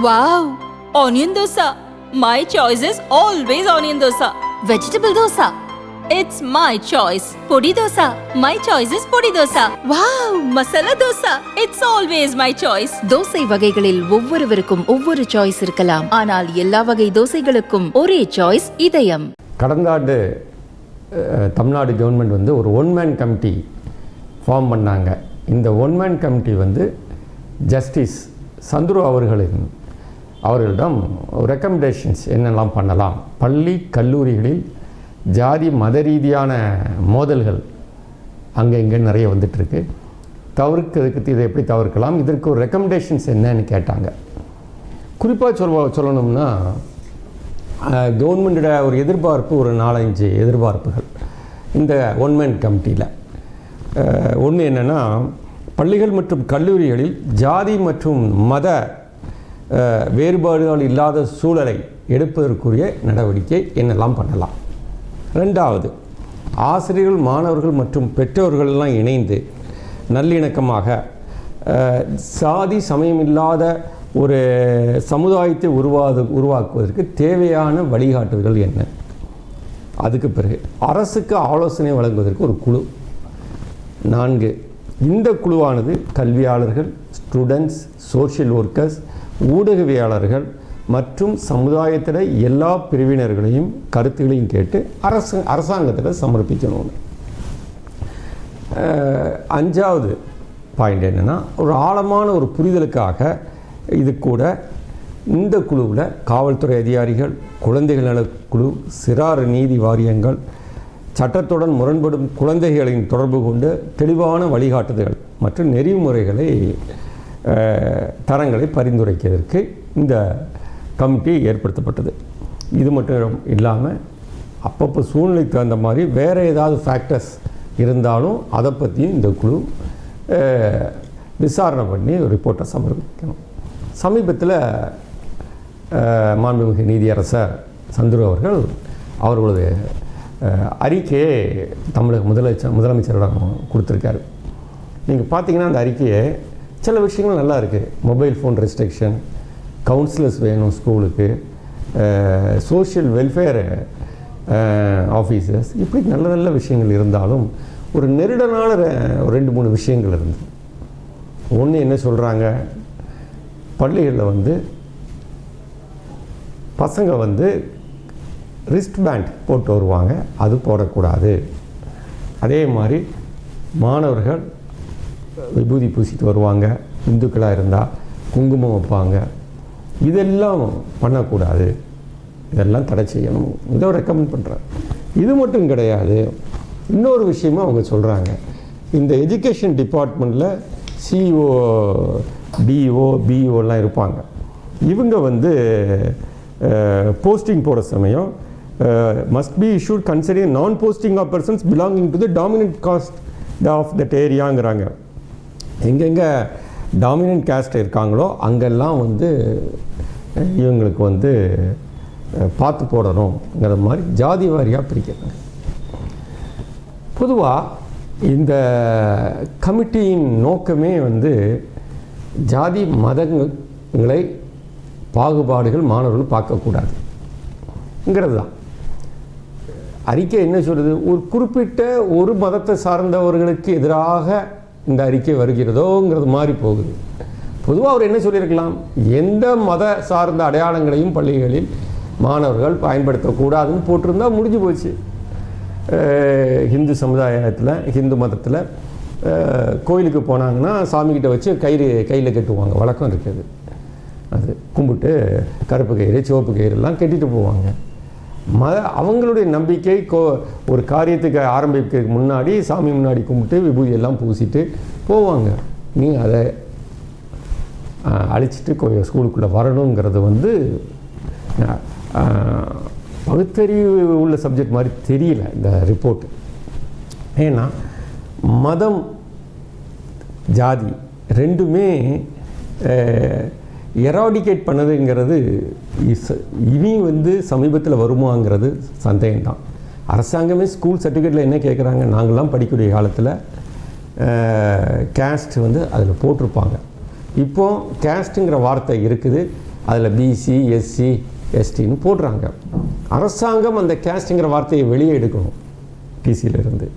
Wow! Onion dosa. My choice is always onion dosa. Vegetable dosa. It's my choice. Podi dosa. My choice is podi dosa. Wow! Masala dosa. It's always my choice. Dosa வகைகளில் ஒவ்வொருவருக்கும் ஒவ்வொரு choice இருக்கலாம் ஆனால் எல்லா வகை தோசைகளுக்கும் ஒரே choice இதயம் கடந்த ஆண்டு தமிழ்நாடு கவர்மெண்ட் வந்து ஒரு ஒன் மேன் கமிட்டி ஃபார்ம் பண்ணாங்க இந்த ஒன் மேன் கமிட்டி வந்து ஜஸ்டிஸ் சந்துரு அவர்களின் அவர்களிடம் ரெக்கமெண்டேஷன்ஸ் என்னெல்லாம் பண்ணலாம்? பள்ளி கல்லூரிகளில் ஜாதி மத ரீதியான மோதல்கள் அங்கே இங்கே நிறைய வந்துட்டுருக்கு. தவிர்க்கிறதுக்கு இதை எப்படி தவிர்க்கலாம்? இதற்கு ஒரு ரெக்கமெண்டேஷன்ஸ் என்னன்னு கேட்டாங்க. குறிப்பாக சொல்ல சொல்லணும்னா கவர்மெண்டோட ஒரு எதிர்பார்ப்பு ஒரு நாலஞ்சு எதிர்பார்ப்புகள். இந்த ஒன்மேன் கமிட்டியில் ஒன்று என்னென்னா பள்ளிகள் மற்றும் கல்லூரிகளில் ஜாதி மற்றும் மத வேறுபாடுகள் இல்லாத சூழலை எடுப்பதற்குரிய நடவடிக்கை என்னெல்லாம் பண்ணலாம். ரெண்டாவது ஆசிரியர்கள் மாணவர்கள் மற்றும் பெற்றோர்கள்லாம் இணைந்து நல்லிணக்கமாக சாதி சமயமில்லாத ஒரு சமுதாயத்தை உருவாது உருவாக்குவதற்கு தேவையான வழிகாட்டுதல்கள் என்ன? அதுக்கு பிறகு அரசுக்கு ஆலோசனை வழங்குவதற்கு ஒரு குழு. நான்கு இந்த குழுவானது கல்வியாளர்கள் ஸ்டூடெண்ட்ஸ் சோஷியல் ஒர்க்கர்ஸ் ஊடகவியாளர்கள் மற்றும் சமுதாயத்தில் எல்லா பிரிவினர்களையும் கருத்துகளையும் கேட்டு அரசு அரசாங்கத்தில் சமர்ப்பிக்கணும் அஞ்சாவது பாயிண்ட் என்னென்னா ஒரு ஆழமான ஒரு புரிதலுக்காக இது கூட இந்த குழுவில் காவல்துறை அதிகாரிகள் குழந்தைகள் நலக்குழு சிறார் நீதி வாரியங்கள் சட்டத்துடன் முரண்படும் குழந்தைகளின் தொடர்பு கொண்டு தெளிவான வழிகாட்டுதல்கள் மற்றும் நெறிமுறைகளை தரங்களை பரிந்துரைக்கிறதுக்கு இந்த கமிட்டி ஏற்படுத்தப்பட்டது. இது மட்டும் இல்லாமல் அப்பப்போ சூழ்நிலைக்கு தகுந்த மாதிரி வேறு ஏதாவது ஃபேக்டர்ஸ் இருந்தாலும் அதை பற்றியும் இந்த குழு விசாரணை பண்ணி ஒரு ரிப்போர்ட்டை சமர்ப்பிக்கணும். சமீபத்தில் மாண்புமிகு நீதியரசர் சந்துரு அவர்கள் அவர்களது அறிக்கையை தமிழக முதலமைச்சர் முதலமைச்சரிடம் கொடுத்துருக்காரு. நீங்கள் பார்த்தீங்கன்னா அந்த அறிக்கையை சில விஷயங்கள் நல்லா இருக்குது மொபைல் ஃபோன் ரெஸ்ட்ரிக்ஷன் கவுன்சிலர்ஸ் வேணும் ஸ்கூலுக்கு சோஷியல் வெல்ஃபேர் ஆஃபீஸர்ஸ் இப்படி நல்ல நல்ல விஷயங்கள் இருந்தாலும் ஒரு நெருடனான ரெண்டு மூணு விஷயங்கள் இருந்தது ஒன்று என்ன சொல்கிறாங்க பள்ளிகளில் வந்து பசங்க வந்து ரிஸ்ட் பேண்ட் போட்டு வருவாங்க. அது போடக்கூடாது. அதே மாதிரி மாணவர்கள் விபூதி பூசிட்டு வருவாங்க இந்துக்களாக இருந்தால் குங்குமம் வைப்பாங்க. இதெல்லாம் பண்ணக்கூடாது. இதெல்லாம் தடை செய்யணும். இதை ரெக்கமெண்ட் பண்ணுறேன் இது மட்டும் கிடையாது. இன்னொரு விஷயமும் அவங்க சொல்கிறாங்க இந்த எஜுகேஷன் டிபார்ட்மெண்ட்டில் சிஓ டிஓ பிஓலாம் இருப்பாங்க. இவங்க வந்து போஸ்டிங் போகிற சமயம் must be issued considering non posting of persons belonging to the dominant caste of that ஏரியாங்கிறாங்க எங்கெங்கே டாமினன்ட் காஸ்ட் இருக்காங்களோ அங்கெல்லாம் வந்து இவங்களுக்கு வந்து பார்த்து போடணுங்கிற மாதிரி ஜாதி வாரியாக பிரிக்கிறாங்க. பொதுவாக இந்த கமிட்டியின் நோக்கமே வந்து ஜாதி மதங்களை பாகுபாடுகள் மாணவர்கள் பார்க்கக்கூடாதுங்கிறது தான் அறிக்கை என்ன சொல்கிறது ஒரு குறிப்பிட்ட ஒரு மதத்தை சார்ந்தவர்களுக்கு எதிராக இந்த அறிக்கை வருகிறதோங்கிறது மாதிரி போகுது. பொதுவாக அவர் என்ன சொல்லியிருக்கலாம்? எந்த மத சார்ந்த அடையாளங்களையும் பள்ளிகளில் மாணவர்கள் பயன்படுத்தக்கூடாதுன்னு போட்டிருந்தால் முடிஞ்சு போச்சு. ஹிந்து சமுதாயத்தில் ஹிந்து மதத்தில் கோயிலுக்கு போனாங்கன்னா சாமிக்கிட்ட வச்சு கயிறு கையில் கட்டுவாங்க. வழக்கம் இருக்குது. அது கும்பிட்டு கருப்பு கயிறு சிவப்பு கயிறுலாம் கட்டிட்டு போவாங்க. மத அவங்களுடைய நம்பிக்கை கோ ஒரு காரியத்துக்கு ஆரம்பிக்கிறதுக்கு முன்னாடி சாமி முன்னாடி கும்பிட்டு விபூதி எல்லாம் பூசிட்டு போவாங்க. நீ அதை அழிச்சிட்டு கோ- ஸ்கூலுக்குள்ளே வரணுங்கிறது வந்து பகுத்தறிவு உள்ள சப்ஜெக்ட் மாதிரி தெரியல இந்த ரிப்போர்ட். ஏன்னா மதம் ஜாதி ரெண்டுமே எராடிகேட் பண்ணதுங்கிறது இஸ்- இனி வந்து சமீபத்தில் வருமாங்கிறது சந்தேகம்தான். அரசாங்கமே ஸ்கூல் சர்டிஃபிகேட்டில் என்ன கேட்குறாங்க நாங்கள்லாம் படிக்கக்கூடிய காலத்தில் கேஸ்ட் வந்து அதில் போட்டிருப்பாங்க. இப்போ கேஸ்ட்டுங்கிற வார்த்தை இருக்குது. அதில் பிசி எஸ்சி எஸ்டின்னு போடுறாங்க. அரசாங்கம் அந்த கேஸ்ட்டுங்கிற வார்த்தையை வெளியே எடுக்கணும். டிசியிலிருந்து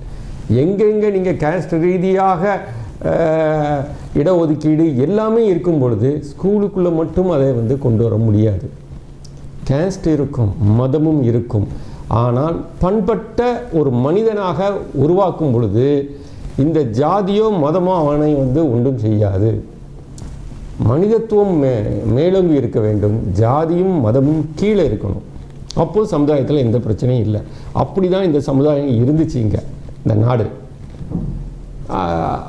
எங்கெங்கே நீங்கள் கேஸ்ட் ரீதியாக இடஒதுக்கீடு எல்லாமே இருக்கும் பொழுது ஸ்கூலுக்குள்ளே மட்டும் அதை வந்து கொண்டு வர முடியாது. கேஸ்ட் இருக்கும் மதமும் இருக்கும். ஆனால் பண்பட்ட ஒரு மனிதனாக உருவாக்கும் பொழுது இந்த ஜாதியோ மதமோ அவனை வந்து ஒன்றும் செய்யாது. மனிதத்துவம் மே மேலோங்கி இருக்க வேண்டும். ஜாதியும் மதமும் கீழே இருக்கணும். அப்போது சமுதாயத்தில் எந்த பிரச்சனையும் இல்லை. அப்படி தான் இந்த சமுதாயம் இருந்துச்சு இங்கே இந்த நாடு.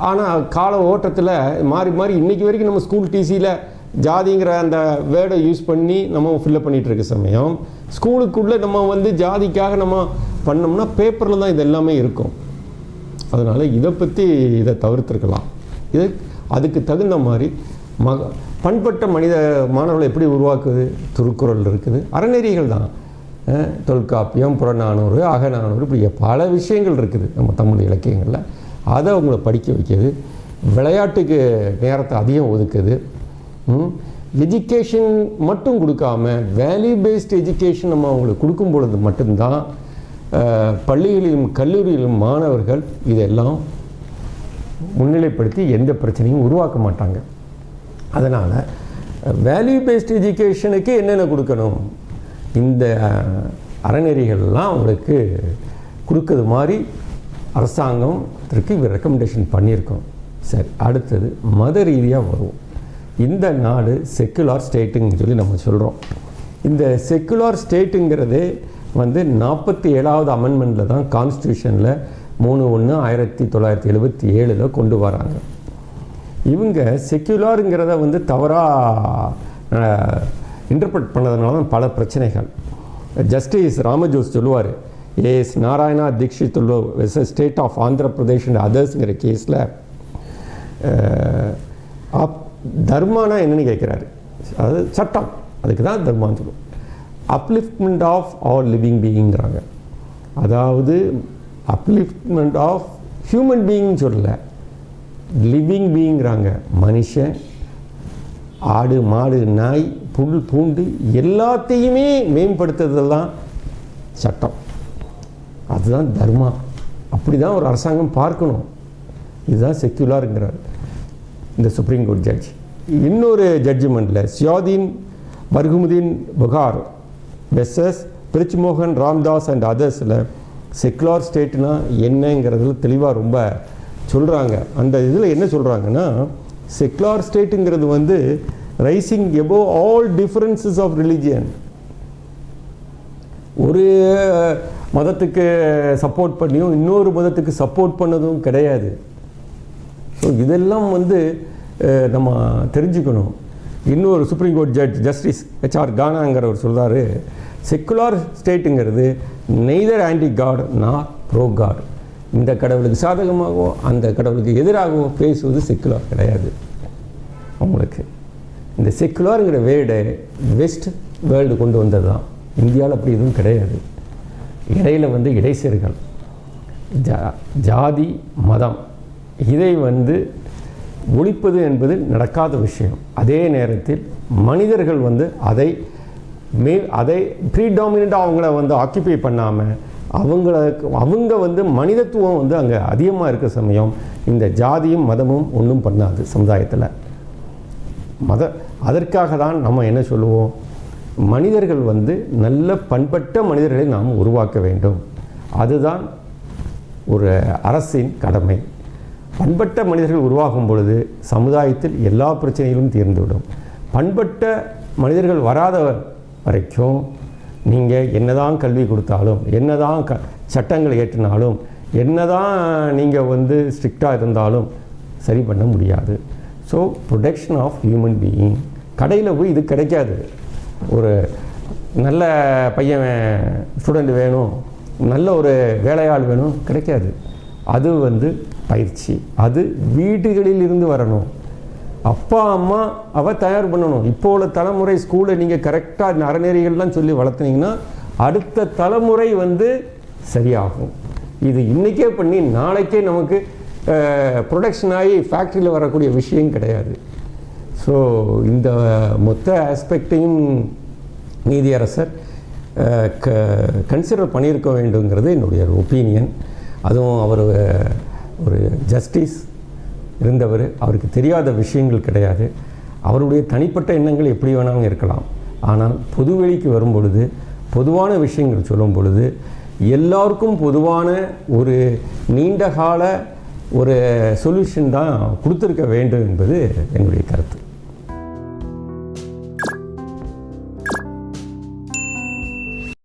ஆனால் கால ஓட்டத்தில் மாறி மாறி இன்றைக்கி வரைக்கும் நம்ம ஸ்கூல் டிசியில் ஜாதிங்கிற அந்த வேர்டை யூஸ் பண்ணி நம்ம ஃபில்லப் பண்ணிகிட்டு இருக்க சமயம். ஸ்கூலுக்குள்ளே நம்ம வந்து ஜாதிக்காக நம்ம பண்ணோம்னா பேப்பரில் தான் இது எல்லாமே இருக்கும். அதனால் இதை பற்றி இதை தவிர்த்துருக்கலாம். இது அதுக்கு தகுந்த மாதிரி மக பண்பட்ட மனித மாணவர்களை எப்படி உருவாக்குது? திருக்குறள் இருக்குது. அறநெறிகள் தான். தொல்காப்பியம் புறநானூறு அகநானூறு இப்படி பல விஷயங்கள் இருக்குது நம்ம தமிழ் இலக்கியங்களில். அதை அவங்கள படிக்க வைக்கிது. விளையாட்டுக்கு நேரத்தை அதிகம் ஒதுக்குது. எஜுகேஷன் மட்டும் கொடுக்காம வேல்யூ பேஸ்ட் எஜுகேஷன் நம்ம அவங்களுக்கு கொடுக்கும் பொழுது மட்டும்தான் பள்ளிகளிலும் கல்லூரியிலும் மாணவர்கள் இதெல்லாம் முன்னிலைப்படுத்தி எந்த பிரச்சனையும் உருவாக்க மாட்டாங்க. அதனால் வேல்யூ பேஸ்ட் எஜுகேஷனுக்கு என்னென்ன கொடுக்கணும்? இந்த அறநெறிகள்லாம் அவங்களுக்கு கொடுக்கறது மாதிரி அரசாங்கம் இதற்கு ரெக்கமெண்டேஷன் பண்ணியிருக்கோம். சரி அடுத்தது மத ரீதியாக வருவோம். இந்த நாடு செக்குலார் ஸ்டேட்டுன்னு சொல்லி நம்ம சொல்கிறோம் இந்த செக்குலார் ஸ்டேட்டுங்கிறதே வந்து நாற்பத்தி ஏழாவது அமெண்ட்மெண்ட்டில் தான் கான்ஸ்டியூஷனில் மூணு ஒன்று ஆயிரத்தி தொள்ளாயிரத்தி எழுபத்தி ஏழில் கொண்டு வராங்க. இவங்க செக்யுலாருங்கிறத வந்து தவறாக இன்டர்பிரட் பண்ணதுனால தான் பல பிரச்சனைகள். ஜஸ்டிஸ் ராமஜோஸ் சொல்லுவார் AS Narayana Deekshit vs state of Andhra Pradesh and அதர்ஸுங்கிற கேஸில் அப் தர்மானா என்னன்னு கேட்குறாரு. அதாவது சட்டம். அதுக்கு தான் தர்மான்னு சொல்லுவோம். அப்லிஃப்ட்மெண்ட் ஆஃப் ஆல் லிவிங் பீயிங்கிறாங்க அதாவது அப்லிஃப்ட்மெண்ட் ஆஃப் ஹியூமன் பீயிங் சொல்லலை. லிவிங் பீயிங்கிறாங்க மனுஷன் ஆடு மாடு நாய் புல் பூண்டு எல்லாத்தையுமே மேம்படுத்துறதெல்லாம் சட்டம். அதுதான் தர்மா. அப்படி தான் ஒரு அரசாங்கம் பார்க்கணும். இதுதான் செக்யூலாருங்கிறார் இந்த சுப்ரீம் கோர்ட் ஜட்ஜ் இன்னொரு ஜட்ஜ்மெண்ட்டில் சியாதீன் பர்குமுதீன் புகார் வெஸ்எஸ் பிரிச்மோகன் ராம்தாஸ் அண்ட் அதர்ஸில் செக்குலார் ஸ்டேட்னா என்னங்கிறதுல தெளிவாக ரொம்ப சொல்கிறாங்க அந்த இதில் என்ன சொல்கிறாங்கன்னா செக்குலார் ஸ்டேட்டுங்கிறது வந்து rising above all differences of religion ஒரு மதத்துக்கு சப்போர்ட் பண்ணியும் இன்னொரு மதத்துக்கு சப்போர்ட் பண்ணதும் கிடையாது. ஸோ இதெல்லாம் வந்து நம்ம தெரிஞ்சுக்கணும். இன்னொரு supreme court judge justice HR கானாங்கிறவர் சொல்கிறார் secular ஸ்டேட்டுங்கிறது neither anti god nor pro god இந்த கடவுளுக்கு சாதகமாகவோ அந்த கடவுளுக்கு எதிராகவோ பேசுவது செக்குலார் கிடையாது. அவங்களுக்கு இந்த செக்குலாருங்கிற வேர்டை வெஸ்ட் வேர்ல்டு கொண்டு வந்தது தான் இந்தியாவில் அப்படி எதுவும் கிடையாது. இடையில் வந்து இடைசேர்கள் ஜா ஜாதி மதம். இதை வந்து ஒழிப்பது என்பது நடக்காத விஷயம். அதே நேரத்தில் மனிதர்கள் வந்து அதை மே அதை ப்ரீடாமினாக அவங்கள வந்து ஆக்கிபை பண்ணாமல் அவங்களுக்கு அவங்க வந்து மனிதத்துவம் வந்து அங்கே அதிகமாக இருக்க சமயம் இந்த ஜாதியும் மதமும் ஒன்றும் பண்ணாது சமுதாயத்தில். மத அதற்காக தான் நம்ம என்ன சொல்லுவோம்? மனிதர்கள் வந்து நல்ல பண்பட்ட மனிதர்களை நாம் உருவாக்க வேண்டும். அதுதான் ஒரு அரசின் கடமை. பண்பட்ட மனிதர்கள் உருவாகும் பொழுது சமுதாயத்தில் எல்லா பிரச்சனைகளும் தீர்ந்துவிடும். பண்பட்ட மனிதர்கள் வராத வரைக்கும் நீங்கள் என்னதான் கல்வி கொடுத்தாலும் என்னதான் க சட்டங்கள் ஏற்றினாலும் என்னதான் நீங்கள் வந்து ஸ்ட்ரிக்டாக இருந்தாலும் சரி பண்ண முடியாது. So protection of human being கடையில் போய் இது கிடைக்காது. ஒரு நல்ல பையன் ஸ்டூடெண்ட் வேணும் நல்ல ஒரு வேலையாள் வேணும் கிடைக்காது. அது வந்து பயிற்சி. அது வீடுகளில் இருந்து வரணும். அப்பா அம்மா அவள் தயார் பண்ணணும். இப்போ உள்ள தலைமுறை ஸ்கூலை நீங்கள் கரெக்டாக நரநெறிகள்லாம் அறநெறிகள்லாம் சொல்லி வளர்த்துனீங்கன்னா அடுத்த தலைமுறை வந்து சரியாகும். இது இன்றைக்கே பண்ணி நாளைக்கே நமக்கு ப்ரொடக்ஷன் ஆகி ஃபேக்ட்ரியில் வரக்கூடிய விஷயம் கிடையாது. ஸோ இந்த மொத்த ஆஸ்பெக்டையும் நீதியரசர் க கன்சிடர் பண்ணியிருக்க வேண்டுங்கிறது என்னுடைய ஒப்பீனியன் அதுவும் அவர் ஒரு ஜஸ்டிஸ் இருந்தவர். அவருக்கு தெரியாத விஷயங்கள் கிடையாது. அவருடைய தனிப்பட்ட எண்ணங்கள் எப்படி வேணாலும் இருக்கலாம். ஆனால் பொதுவெளிக்கு வரும் பொழுது பொதுவான விஷயங்கள் சொல்லும் பொழுது எல்லாருக்கும் பொதுவான ஒரு நீண்ட கால ஒரு சொல்யூஷன் தான் கொடுத்துருக்க வேண்டும் என்பது என்னுடைய கருத்து.